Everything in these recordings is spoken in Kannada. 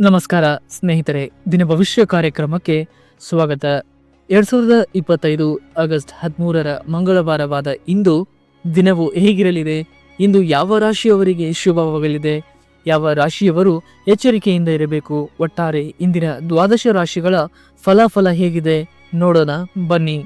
ನಮಸ್ಕಾರ ಸ್ನೇಹಿತರೆ, ದಿನ ಭವಿಷ್ಯ ಕಾರ್ಯಕ್ರಮಕ್ಕೆ ಸ್ವಾಗತ. ಎರಡ್ ಸಾವಿರದ ಇಪ್ಪತ್ತೈದು ಆಗಸ್ಟ್ ಹದಿಮೂರರ ಮಂಗಳವಾರವಾದ ಇಂದು ದಿನವು ಹೇಗಿರಲಿದೆ? ಇಂದು ಯಾವ ರಾಶಿಯವರಿಗೆ ಶುಭವಾಗಲಿದೆ? ಯಾವ ರಾಶಿಯವರು ಎಚ್ಚರಿಕೆಯಿಂದ ಇರಬೇಕು? ಒಟ್ಟಾರೆ ಇಂದಿನ ದ್ವಾದಶ ರಾಶಿಗಳ ಫಲಾಫಲ ಹೇಗಿದೆ? ನೋಡೋಣ, ಬನ್ನಿ.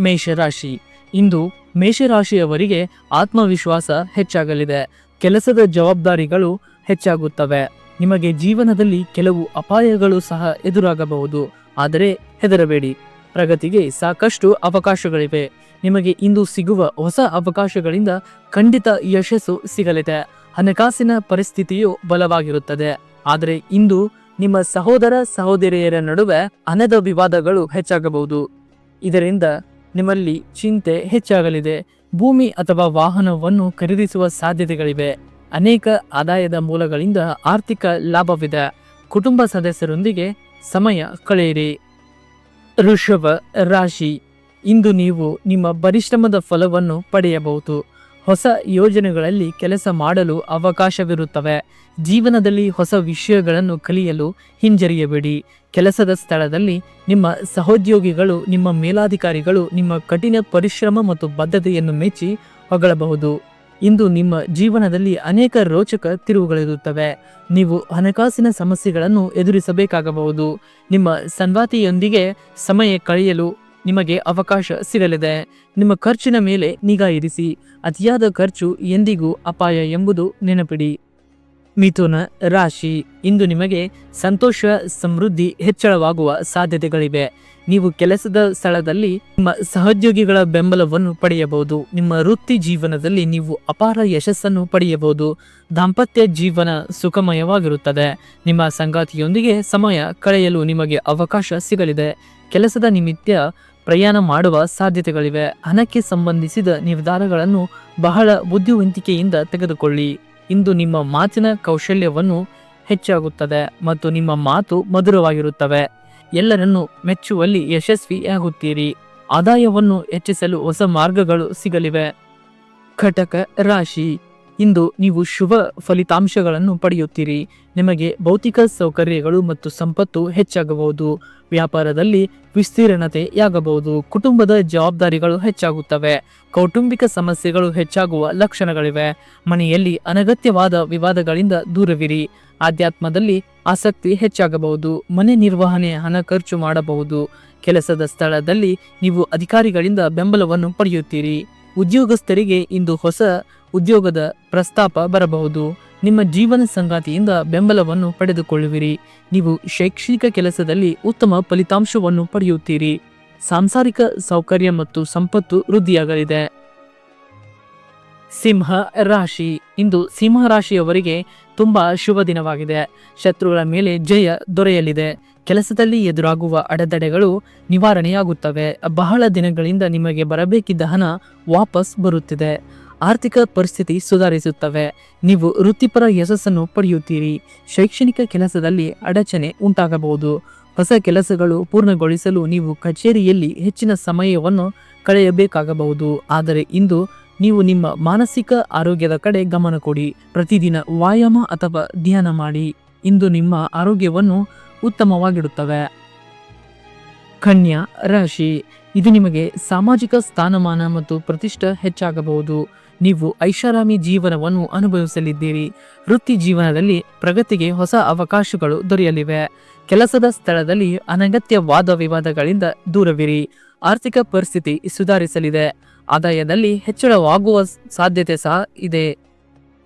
ಮೇಷರಾಶಿ. ಇಂದು ಮೇಷರಾಶಿಯವರಿಗೆ ಆತ್ಮವಿಶ್ವಾಸ ಹೆಚ್ಚಾಗಲಿದೆ. ಕೆಲಸದ ಜವಾಬ್ದಾರಿಗಳು ಹೆಚ್ಚಾಗುತ್ತವೆ. ನಿಮಗೆ ಜೀವನದಲ್ಲಿ ಕೆಲವು ಅಪಾಯಗಳು ಸಹ ಎದುರಾಗಬಹುದು, ಆದರೆ ಹೆದರಬೇಡಿ. ಪ್ರಗತಿಗೆ ಸಾಕಷ್ಟು ಅವಕಾಶಗಳಿವೆ. ನಿಮಗೆ ಇಂದು ಸಿಗುವ ಹೊಸ ಅವಕಾಶಗಳಿಂದ ಖಂಡಿತ ಯಶಸ್ಸು ಸಿಗಲಿದೆ. ಹಣಕಾಸಿನ ಪರಿಸ್ಥಿತಿಯು ಬಲವಾಗಿರುತ್ತದೆ. ಆದರೆ ಇಂದು ನಿಮ್ಮ ಸಹೋದರ ಸಹೋದರಿಯರ ನಡುವೆ ಹಣದ ವಿವಾದಗಳು ಹೆಚ್ಚಾಗಬಹುದು. ಇದರಿಂದ ನಿಮ್ಮಲ್ಲಿ ಚಿಂತೆ ಹೆಚ್ಚಾಗಲಿದೆ. ಭೂಮಿ ಅಥವಾ ವಾಹನವನ್ನು ಖರೀದಿಸುವ ಸಾಧ್ಯತೆಗಳಿವೆ. ಅನೇಕ ಆದಾಯದ ಮೂಲಗಳಿಂದ ಆರ್ಥಿಕ ಲಾಭವಿದೆ. ಕುಟುಂಬ ಸದಸ್ಯರೊಂದಿಗೆ ಸಮಯ ಕಳೆಯಿರಿ. ಋಷಭ ರಾಶಿ, ಇಂದು ನೀವು ನಿಮ್ಮ ಪರಿಶ್ರಮದ ಫಲವನ್ನು ಪಡೆಯಬಹುದು. ಹೊಸ ಯೋಜನೆಗಳಲ್ಲಿ ಕೆಲಸ ಮಾಡಲು ಅವಕಾಶವಿರುತ್ತವೆ. ಜೀವನದಲ್ಲಿ ಹೊಸ ವಿಷಯಗಳನ್ನು ಕಲಿಯಲು ಹಿಂಜರಿಯಬೇಡಿ. ಕೆಲಸದ ಸ್ಥಳದಲ್ಲಿ ನಿಮ್ಮ ಸಹೋದ್ಯೋಗಿಗಳು, ನಿಮ್ಮ ಮೇಲಾಧಿಕಾರಿಗಳು ನಿಮ್ಮ ಕಠಿಣ ಪರಿಶ್ರಮ ಮತ್ತು ಬದ್ಧತೆಯನ್ನು ಮೆಚ್ಚಿ ಹೊಗಳಬಹುದು. ಇಂದು ನಿಮ್ಮ ಜೀವನದಲ್ಲಿ ಅನೇಕ ರೋಚಕ ತಿರುವುಗಳಿರುತ್ತವೆ. ನೀವು ಹಣಕಾಸಿನ ಸಮಸ್ಯೆಗಳನ್ನು ಎದುರಿಸಬೇಕಾಗಬಹುದು. ನಿಮ್ಮ ಸಂವಾತಿಯೊಂದಿಗೆ ಸಮಯ ಕಳೆಯಲು ನಿಮಗೆ ಅವಕಾಶ ಸಿಗಲಿದೆ. ನಿಮ್ಮ ಖರ್ಚಿನ ಮೇಲೆ ನಿಗಾ ಇರಿಸಿ. ಅತಿಯಾದ ಖರ್ಚು ಎಂದಿಗೂ ಅಪಾಯ ಎಂಬುದು ನೆನಪಿಡಿ. ಮಿಥುನ ರಾಶಿ. ಇಂದು ನಿಮಗೆ ಸಂತೋಷ, ಸಮೃದ್ಧಿ, ಹೆಚ್ಚಳವಾಗುವ ಸಾಧ್ಯತೆಗಳಿವೆ. ನೀವು ಕೆಲಸದ ಸ್ಥಳದಲ್ಲಿ ನಿಮ್ಮ ಸಹೋದ್ಯೋಗಿಗಳ ಬೆಂಬಲವನ್ನು ಪಡೆಯಬಹುದು. ನಿಮ್ಮ ವೃತ್ತಿ ಜೀವನದಲ್ಲಿ ನೀವು ಅಪಾರ ಯಶಸ್ಸನ್ನು ಪಡೆಯಬಹುದು. ದಾಂಪತ್ಯ ಜೀವನ ಸುಖಮಯವಾಗಿರುತ್ತದೆ. ನಿಮ್ಮ ಸಂಗಾತಿಯೊಂದಿಗೆ ಸಮಯ ಕಳೆಯಲು ನಿಮಗೆ ಅವಕಾಶ ಸಿಗಲಿದೆ. ಕೆಲಸದ ನಿಮಿತ್ತ ಪ್ರಯಾಣ ಮಾಡುವ ಸಾಧ್ಯತೆಗಳಿವೆ. ಹಣಕ್ಕೆ ಸಂಬಂಧಿಸಿದ ನಿರ್ಧಾರಗಳನ್ನು ಬಹಳ ಬುದ್ಧಿವಂತಿಕೆಯಿಂದ ತೆಗೆದುಕೊಳ್ಳಿ. ಇಂದು ನಿಮ್ಮ ಮಾತಿನ ಕೌಶಲ್ಯವನ್ನು ಹೆಚ್ಚಾಗುತ್ತದೆ ಮತ್ತು ನಿಮ್ಮ ಮಾತು ಮಧುರವಾಗಿರುತ್ತವೆ. ಎಲ್ಲರನ್ನು ಮೆಚ್ಚುವಲ್ಲಿ ಯಶಸ್ವಿಯಾಗುತ್ತೀರಿ. ಆದಾಯವನ್ನು ಹೆಚ್ಚಿಸಲು ಹೊಸ ಮಾರ್ಗಗಳು ಸಿಗಲಿವೆ. ಘಟಕ ರಾಶಿ. ಇಂದು ನೀವು ಶುಭ ಫಲಿತಾಂಶಗಳನ್ನು ಪಡೆಯುತ್ತೀರಿ. ನಿಮಗೆ ಭೌತಿಕ ಸೌಕರ್ಯಗಳು ಮತ್ತು ಸಂಪತ್ತು ಹೆಚ್ಚಾಗಬಹುದು. ವ್ಯಾಪಾರದಲ್ಲಿ ವಿಸ್ತೀರ್ಣತೆಯಾಗಬಹುದು. ಕುಟುಂಬದ ಜವಾಬ್ದಾರಿಗಳು ಹೆಚ್ಚಾಗುತ್ತವೆ. ಕೌಟುಂಬಿಕ ಸಮಸ್ಯೆಗಳು ಹೆಚ್ಚಾಗುವ ಲಕ್ಷಣಗಳಿವೆ. ಮನೆಯಲ್ಲಿ ಅನಗತ್ಯವಾದ ವಿವಾದಗಳಿಂದ ದೂರವಿರಿ. ಆಧ್ಯಾತ್ಮದಲ್ಲಿ ಆಸಕ್ತಿ ಹೆಚ್ಚಾಗಬಹುದು. ಮನೆ ನಿರ್ವಹಣೆ ಹಣ ಖರ್ಚು ಮಾಡಬಹುದು. ಕೆಲಸದ ಸ್ಥಳದಲ್ಲಿ ನೀವು ಅಧಿಕಾರಿಗಳಿಂದ ಬೆಂಬಲವನ್ನು ಪಡೆಯುತ್ತೀರಿ. ಉದ್ಯೋಗಸ್ಥರಿಗೆ ಇಂದು ಹೊಸ ಉದ್ಯೋಗದ ಪ್ರಸ್ತಾಪ ಬರಬಹುದು. ನಿಮ್ಮ ಜೀವನ ಸಂಗಾತಿಯಿಂದ ಬೆಂಬಲವನ್ನು ಪಡೆದುಕೊಳ್ಳುವಿರಿ. ನೀವು ಶೈಕ್ಷಣಿಕ ಕೆಲಸದಲ್ಲಿ ಉತ್ತಮ ಫಲಿತಾಂಶವನ್ನು ಪಡೆಯುತ್ತೀರಿ. ಸಾಂಸಾರಿಕ ಸೌಕರ್ಯ ಮತ್ತು ಸಂಪತ್ತು ವೃದ್ಧಿಯಾಗಲಿದೆ. ಸಿಂಹ ರಾಶಿ. ಇಂದು ಸಿಂಹ ರಾಶಿಯವರಿಗೆ ತುಂಬಾ ಶುಭ ದಿನವಾಗಿದೆ. ಶತ್ರುಗಳ ಮೇಲೆ ಜಯ ದೊರೆಯಲಿದೆ. ಕೆಲಸದಲ್ಲಿ ಎದುರಾಗುವ ಅಡೆತಡೆಗಳು ನಿವಾರಣೆಯಾಗುತ್ತವೆ. ಬಹಳ ದಿನಗಳಿಂದ ನಿಮಗೆ ಬರಬೇಕಿದ್ದ ಹಣ ವಾಪಸ್ ಬರುತ್ತಿದೆ. ಆರ್ಥಿಕ ಪರಿಸ್ಥಿತಿ ಸುಧಾರಿಸುತ್ತವೆ. ನೀವು ವೃತ್ತಿಪರ ಯಶಸ್ಸನ್ನು ಪಡೆಯುತ್ತೀರಿ. ಶೈಕ್ಷಣಿಕ ಕೆಲಸದಲ್ಲಿ ಅಡಚಣೆ ಉಂಟಾಗಬಹುದು. ಹೊಸ ಕೆಲಸಗಳು ಪೂರ್ಣಗೊಳಿಸಲು ನೀವು ಕಚೇರಿಯಲ್ಲಿ ಹೆಚ್ಚಿನ ಸಮಯವನ್ನು ಕಳೆಯಬೇಕಾಗಬಹುದು. ಆದರೆ ಇಂದು ನೀವು ನಿಮ್ಮ ಮಾನಸಿಕ ಆರೋಗ್ಯದ ಕಡೆ ಗಮನ ಕೊಡಿ. ಪ್ರತಿದಿನ ವ್ಯಾಯಾಮ ಅಥವಾ ಧ್ಯಾನ ಮಾಡಿ. ಇಂದು ನಿಮ್ಮ ಆರೋಗ್ಯವನ್ನು ಉತ್ತಮವಾಗಿಡುತ್ತವೆ. ಕನ್ಯಾ ರಾಶಿ. ಇದು ನಿಮಗೆ ಸಾಮಾಜಿಕ ಸ್ಥಾನಮಾನ ಮತ್ತು ಪ್ರತಿಷ್ಠೆ ಹೆಚ್ಚಾಗಬಹುದು. ನೀವು ಐಷಾರಾಮಿ ಜೀವನವನ್ನು ಅನುಭವಿಸಲಿದ್ದೀರಿ. ವೃತ್ತಿ ಜೀವನದಲ್ಲಿ ಪ್ರಗತಿಗೆ ಹೊಸ ಅವಕಾಶಗಳು ದೊರೆಯಲಿವೆ. ಕೆಲಸದ ಸ್ಥಳದಲ್ಲಿ ಅನಗತ್ಯ ವಾದ ವಿವಾದಗಳಿಂದ ದೂರವಿರಿ. ಆರ್ಥಿಕ ಪರಿಸ್ಥಿತಿ ಸುಧಾರಿಸಲಿದೆ. ಆದಾಯದಲ್ಲಿ ಹೆಚ್ಚಳವಾಗುವ ಸಾಧ್ಯತೆ ಸಹ ಇದೆ.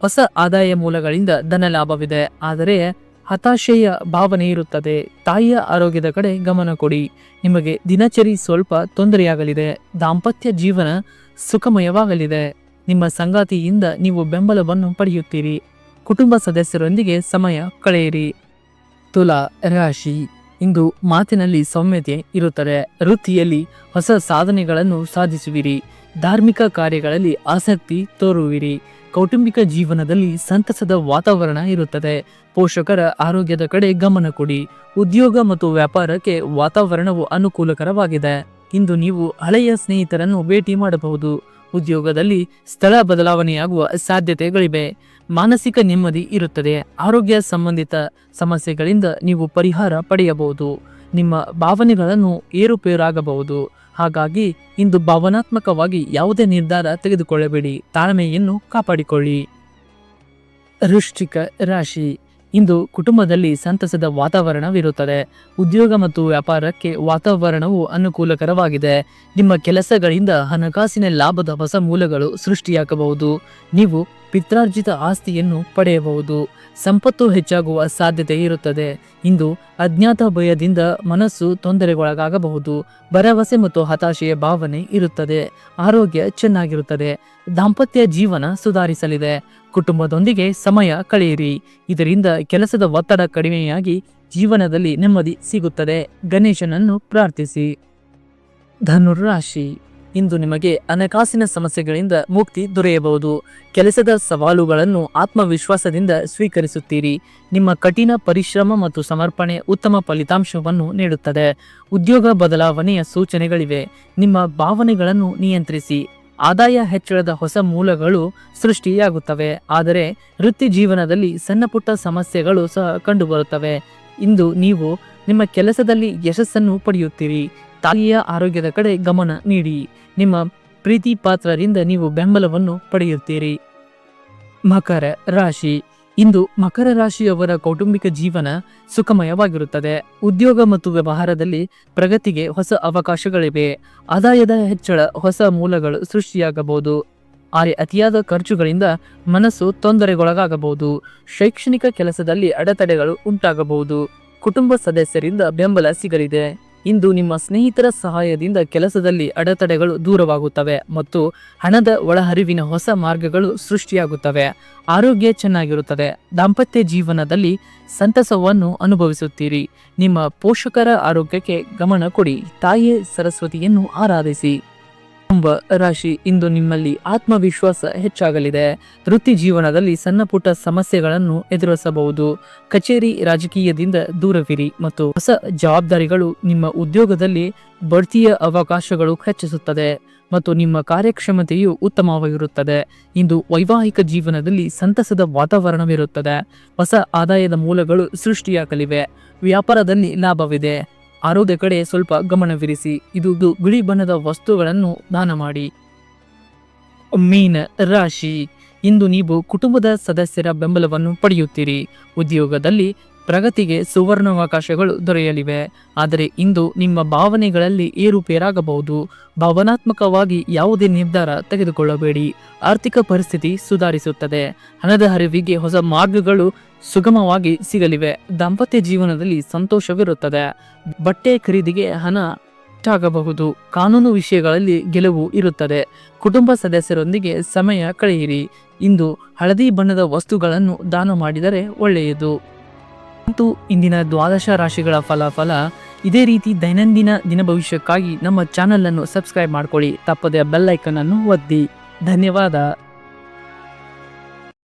ಹೊಸ ಆದಾಯ ಮೂಲಗಳಿಂದ ಧನ ಲಾಭವಿದೆ. ಆದರೆ ಹತಾಶೆಯ ಭಾವನೆ ಇರುತ್ತದೆ. ತಾಯಿಯ ಆರೋಗ್ಯದ ಕಡೆ ಗಮನ ಕೊಡಿ. ನಿಮಗೆ ದಿನಚರಿ ಸ್ವಲ್ಪ ತೊಂದರೆಯಾಗಲಿದೆ. ದಾಂಪತ್ಯ ಜೀವನ ಸುಖಮಯವಾಗಲಿದೆ. ನಿಮ್ಮ ಸಂಗಾತಿಯಿಂದ ನೀವು ಬೆಂಬಲವನ್ನು ಪಡೆಯುತ್ತೀರಿ. ಕುಟುಂಬ ಸದಸ್ಯರೊಂದಿಗೆ ಸಮಯ ಕಳೆಯಿರಿ. ತುಲಾ ರಾಶಿ. ಇಂದು ಮಾತಿನಲ್ಲಿ ಸೌಮ್ಯತೆ ಇರುತ್ತದೆ. ವೃತ್ತಿಯಲ್ಲಿ ಹೊಸ ಸಾಧನೆಗಳನ್ನು ಸಾಧಿಸುವಿರಿ. ಧಾರ್ಮಿಕ ಕಾರ್ಯಗಳಲ್ಲಿ ಆಸಕ್ತಿ ತೋರುವಿರಿ. ಕೌಟುಂಬಿಕ ಜೀವನದಲ್ಲಿ ಸಂತಸದ ವಾತಾವರಣ ಇರುತ್ತದೆ. ಪೋಷಕರ ಆರೋಗ್ಯದ ಕಡೆ ಗಮನ ಕೊಡಿ. ಉದ್ಯೋಗ ಮತ್ತು ವ್ಯಾಪಾರಕ್ಕೆ ವಾತಾವರಣವು ಅನುಕೂಲಕರವಾಗಿದೆ. ಇಂದು ನೀವು ಹಳೆಯ ಸ್ನೇಹಿತರನ್ನು ಭೇಟಿ ಮಾಡಬಹುದು. ಉದ್ಯೋಗದಲ್ಲಿ ಸ್ಥಳ ಬದಲಾವಣೆಯಾಗುವ ಸಾಧ್ಯತೆಗಳಿವೆ. ಮಾನಸಿಕ ನೆಮ್ಮದಿ ಇರುತ್ತದೆ. ಆರೋಗ್ಯ ಸಂಬಂಧಿತ ಸಮಸ್ಯೆಗಳಿಂದ ನೀವು ಪರಿಹಾರ ಪಡೆಯಬಹುದು. ನಿಮ್ಮ ಭಾವನೆಗಳನ್ನು ಏರುಪೇರಾಗಬಹುದು. ಹಾಗಾಗಿ ಇಂದು ಭಾವನಾತ್ಮಕವಾಗಿ ಯಾವುದೇ ನಿರ್ಧಾರ ತೆಗೆದುಕೊಳ್ಳಬೇಡಿ. ತಾಳ್ಮೆಯನ್ನು ಕಾಪಾಡಿಕೊಳ್ಳಿ. ವೃಶ್ಚಿಕ ರಾಶಿ. ಇಂದು ಕುಟುಂಬದಲ್ಲಿ ಸಂತಸದ ವಾತಾವರಣವಿರುತ್ತದೆ. ಉದ್ಯೋಗ ಮತ್ತು ವ್ಯಾಪಾರಕ್ಕೆ ವಾತಾವರಣವು ಅನುಕೂಲಕರವಾಗಿದೆ. ನಿಮ್ಮ ಕೆಲಸಗಳಿಂದ ಹಣಕಾಸಿನ ಲಾಭದ ಹೊಸ ಮೂಲಗಳು ಸೃಷ್ಟಿಯಾಗಬಹುದು. ನೀವು ಪಿತ್ರಾರ್ಜಿತ ಆಸ್ತಿಯನ್ನು ಪಡೆಯಬಹುದು. ಸಂಪತ್ತು ಹೆಚ್ಚಾಗುವ ಸಾಧ್ಯತೆ ಇರುತ್ತದೆ. ಇಂದು ಅಜ್ಞಾತ ಭಯದಿಂದ ಮನಸ್ಸು ತೊಂದರೆಗೊಳಗಾಗಬಹುದು. ಭರವಸೆ ಮತ್ತು ಹತಾಶೆಯ ಭಾವನೆ ಇರುತ್ತದೆ. ಆರೋಗ್ಯ ಚೆನ್ನಾಗಿರುತ್ತದೆ. ದಾಂಪತ್ಯ ಜೀವನ ಸುಧಾರಿಸಲಿದೆ. ಕುಟುಂಬದೊಂದಿಗೆ ಸಮಯ ಕಳೆಯಿರಿ. ಇದರಿಂದ ಕೆಲಸದ ಒತ್ತಡ ಕಡಿಮೆಯಾಗಿ ಜೀವನದಲ್ಲಿ ನೆಮ್ಮದಿ ಸಿಗುತ್ತದೆ. ಗಣೇಶನನ್ನು ಪ್ರಾರ್ಥಿಸಿ. ಧನುರಾಶಿ, ಇಂದು ನಿಮಗೆ ಹಣಕಾಸಿನ ಸಮಸ್ಯೆಗಳಿಂದ ಮುಕ್ತಿ ದೊರೆಯಬಹುದು. ಕೆಲಸದ ಸವಾಲುಗಳನ್ನು ಆತ್ಮವಿಶ್ವಾಸದಿಂದ ಸ್ವೀಕರಿಸುತ್ತೀರಿ. ನಿಮ್ಮ ಕಠಿಣ ಪರಿಶ್ರಮ ಮತ್ತು ಸಮರ್ಪಣೆ ಉತ್ತಮ ಫಲಿತಾಂಶವನ್ನು ನೀಡುತ್ತದೆ. ಉದ್ಯೋಗ ಬದಲಾವಣೆಯ ಸೂಚನೆಗಳಿವೆ. ನಿಮ್ಮ ಭಾವನೆಗಳನ್ನು ನಿಯಂತ್ರಿಸಿ. ಆದಾಯ ಹೆಚ್ಚಳದ ಹೊಸ ಮೂಲಗಳು ಸೃಷ್ಟಿಯಾಗುತ್ತವೆ, ಆದರೆ ವೃತ್ತಿ ಜೀವನದಲ್ಲಿ ಸಣ್ಣ ಪುಟ್ಟ ಸಮಸ್ಯೆಗಳು ಸಹ ಕಂಡುಬರುತ್ತವೆ. ಇಂದು ನೀವು ನಿಮ್ಮ ಕೆಲಸದಲ್ಲಿ ಯಶಸ್ಸನ್ನು ಪಡೆಯುತ್ತೀರಿ. ತಾಯಿಯ ಆರೋಗ್ಯದ ಕಡೆ ಗಮನ ನೀಡಿ. ನಿಮ್ಮ ಪ್ರೀತಿ ಪಾತ್ರರಿಂದ ನೀವು ಬೆಂಬಲವನ್ನು ಪಡೆಯುತ್ತೀರಿ. ಮಕರ ರಾಶಿ ಇಂದು ಮಕರ ರಾಶಿಯವರ ಕೌಟುಂಬಿಕ ಜೀವನ ಸುಖಮಯವಾಗಿರುತ್ತದೆ. ಉದ್ಯೋಗ ಮತ್ತು ವ್ಯವಹಾರದಲ್ಲಿ ಪ್ರಗತಿಗೆ ಹೊಸ ಅವಕಾಶಗಳಿವೆ. ಆದಾಯದ ಹೆಚ್ಚಳ, ಹೊಸ ಮೂಲಗಳು ಸೃಷ್ಟಿಯಾಗಬಹುದು. ಆದರೆ ಅತಿಯಾದ ಖರ್ಚುಗಳಿಂದ ಮನಸ್ಸು ತೊಂದರೆಗೊಳಗಾಗಬಹುದು. ಶೈಕ್ಷಣಿಕ ಕೆಲಸದಲ್ಲಿ ಅಡೆತಡೆಗಳು ಉಂಟಾಗಬಹುದು. ಕುಟುಂಬ ಸದಸ್ಯರಿಂದ ಬೆಂಬಲ ಸಿಗಲಿದೆ. ಇಂದು ನಿಮ್ಮ ಸ್ನೇಹಿತರ ಸಹಾಯದಿಂದ ಕೆಲಸದಲ್ಲಿ ಅಡೆತಡೆಗಳು ದೂರವಾಗುತ್ತವೆ ಮತ್ತು ಹಣದ ಒಳಹರಿವಿನ ಹೊಸ ಮಾರ್ಗಗಳು ಸೃಷ್ಟಿಯಾಗುತ್ತವೆ. ಆರೋಗ್ಯ ಚೆನ್ನಾಗಿರುತ್ತದೆ. ದಾಂಪತ್ಯ ಜೀವನದಲ್ಲಿ ಸಂತಸವನ್ನು ಅನುಭವಿಸುತ್ತೀರಿ. ನಿಮ್ಮ ಪೋಷಕರ ಆರೋಗ್ಯಕ್ಕೆ ಗಮನ ಕೊಡಿ. ತಾಯಿ ಸರಸ್ವತಿಯನ್ನು ಆರಾಧಿಸಿ. ಕುಂಭ ರಾಶಿ ಇಂದು ನಿಮ್ಮಲ್ಲಿ ಆತ್ಮವಿಶ್ವಾಸ ಹೆಚ್ಚಾಗಲಿದೆ. ವೃತ್ತಿ ಜೀವನದಲ್ಲಿ ಸಣ್ಣ ಪುಟ್ಟ ಸಮಸ್ಯೆಗಳನ್ನು ಎದುರಿಸಬಹುದು. ಕಚೇರಿ ರಾಜಕೀಯದಿಂದ ದೂರವಿರಿ ಮತ್ತು ಹೊಸ ಜವಾಬ್ದಾರಿಗಳು ನಿಮ್ಮ ಉದ್ಯೋಗದಲ್ಲಿ ಬಡ್ತಿಯ ಅವಕಾಶಗಳು ಹೆಚ್ಚಿಸುತ್ತದೆ ಮತ್ತು ನಿಮ್ಮ ಕಾರ್ಯಕ್ಷಮತೆಯು ಉತ್ತಮವಾಗಿರುತ್ತದೆ. ಇಂದು ವೈವಾಹಿಕ ಜೀವನದಲ್ಲಿ ಸಂತಸದ ವಾತಾವರಣವಿರುತ್ತದೆ. ಹೊಸ ಆದಾಯದ ಮೂಲಗಳು ಸೃಷ್ಟಿಯಾಗಲಿವೆ. ವ್ಯಾಪಾರದಲ್ಲಿ ಲಾಭವಿದೆ. ಆರೋಗ್ಯ ಕಡೆ ಸ್ವಲ್ಪ ಗಮನವಿರಿಸಿ. ಇದು ಬಿಳಿ ಬಣ್ಣದ ವಸ್ತುಗಳನ್ನು ದಾನ ಮಾಡಿ. ಮೀನ ರಾಶಿ. ಇಂದು ನೀವು ಕುಟುಂಬದ ಸದಸ್ಯರ ಬೆಂಬಲವನ್ನು ಪಡೆಯುತ್ತೀರಿ. ಉದ್ಯೋಗದಲ್ಲಿ ಪ್ರಗತಿಗೆ ಸುವರ್ಣಾವಕಾಶಗಳು ದೊರೆಯಲಿವೆ. ಆದರೆ ಇಂದು ನಿಮ್ಮ ಭಾವನೆಗಳಲ್ಲಿ ಏರುಪೇರಾಗಬಹುದು. ಭಾವನಾತ್ಮಕವಾಗಿ ಯಾವುದೇ ನಿರ್ಧಾರ ತೆಗೆದುಕೊಳ್ಳಬೇಡಿ. ಆರ್ಥಿಕ ಪರಿಸ್ಥಿತಿ ಸುಧಾರಿಸುತ್ತದೆ. ಹಣದ ಹರಿವಿಗೆ ಹೊಸ ಮಾರ್ಗಗಳು ಸುಗಮವಾಗಿ ಸಿಗಲಿವೆ. ದಾಂಪತ್ಯ ಜೀವನದಲ್ಲಿ ಸಂತೋಷವಿರುತ್ತದೆ. ಬಟ್ಟೆ ಖರೀದಿಗೆ ಹಣ ಆಗಬಹುದು ಕಾನೂನು ವಿಷಯಗಳಲ್ಲಿ ಗೆಲುವು ಇರುತ್ತದೆ. ಕುಟುಂಬ ಸದಸ್ಯರೊಂದಿಗೆ ಸಮಯ ಕಳೆಯಿರಿ. ಇಂದು ಹಳದಿ ಬಣ್ಣದ ವಸ್ತುಗಳನ್ನು ದಾನ ಮಾಡಿದರೆ ಒಳ್ಳೆಯದು. ಮತ್ತು ಇಂದಿನ ದ್ವಾದಶ ರಾಶಿಗಳ ಫಲಾಫಲ ಇದೇ ರೀತಿ ದೈನಂದಿನ ದಿನ ಭವಿಷ್ಯಕ್ಕಾಗಿ ನಮ್ಮ ಚಾನೆಲ್ ಅನ್ನು ಸಬ್ಸ್ಕ್ರೈಬ್ ಮಾಡ್ಕೊಳ್ಳಿ. ತಪ್ಪದೆ ಬೆಲ್ ಐಕನ್ ಅನ್ನು ಒತ್ತಿ. ಧನ್ಯವಾದ.